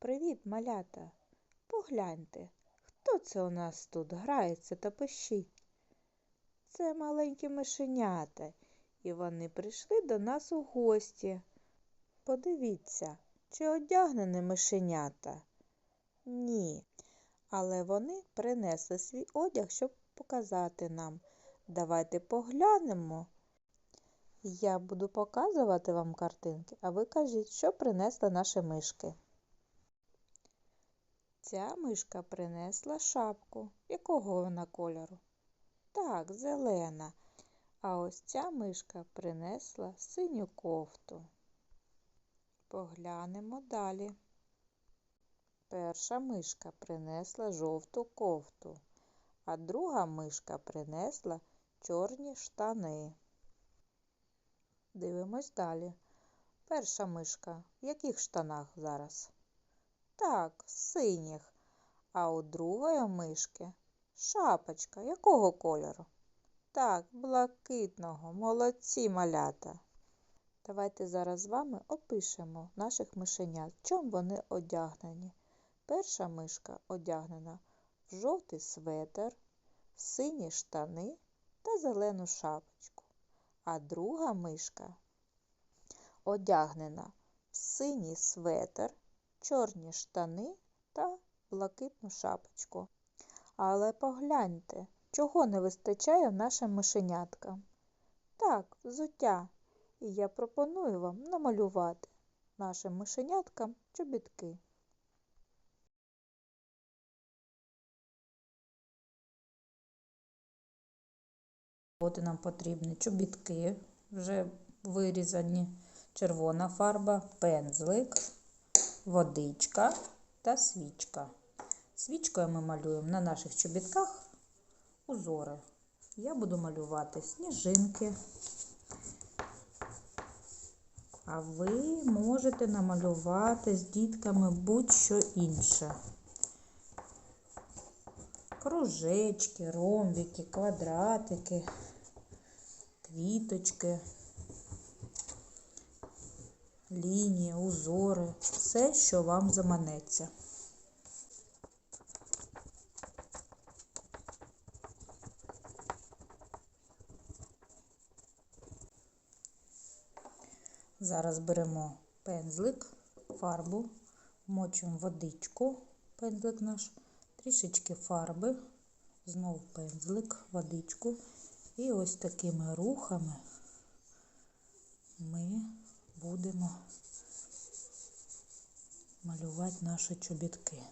Привіт, малята! Погляньте, хто це у нас тут грається та пищить? Це маленькі мишенята, і вони прийшли до нас у гості. Подивіться, чи одягнені мишенята? Ні, але вони принесли свій одяг, щоб показати нам. Давайте поглянемо. Я буду показувати вам картинки, а ви кажіть, що принесли наші мишки. Ця мишка принесла шапку. Якого вона кольору? Так, зелена. А ось ця мишка принесла синю кофту. Поглянемо далі. Перша мишка принесла жовту кофту, а друга мишка принесла чорні штани. Дивимось далі. Перша мишка в яких штанах зараз? Так, синіх. А у другої мишки шапочка якого кольору? Так, блакитного. Молодці малята. Давайте зараз з вами опишемо наших мишенят, в чому вони одягнені. Перша мишка одягнена в жовтий светр, сині штани та зелену шапочку. А друга мишка одягнена в синій светр, чорні штани та блакитну шапочку. Але погляньте, чого не вистачає нашим мишеняткам. Так, взуття. І я пропоную вам намалювати нашим мишеняткам чобітки. От нам потрібні чобітки, вже вирізані, червона фарба, пензлик, водичка та свічка. Свічкою ми малюємо на наших чобітках узори. Я буду малювати сніжинки. А ви можете намалювати з дітками будь-що інше. Кружечки, ромбики, квадратики, квіточки, лінії, узори, все, що вам заманеться. Зараз беремо пензлик, фарбу, мочимо водичку, пензлик наш, трішечки фарби, знову пензлик, водичку. І ось такими рухами ми будемо малювати наші чобітки.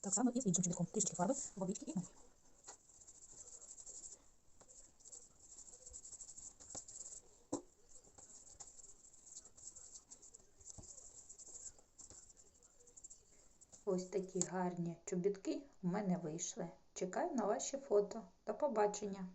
Так само і з іншим чобітком. Трішки фарби, водички і малюємо. Ось такі гарні чобітки у мене вийшли. Чекаю на ваші фото. До побачення!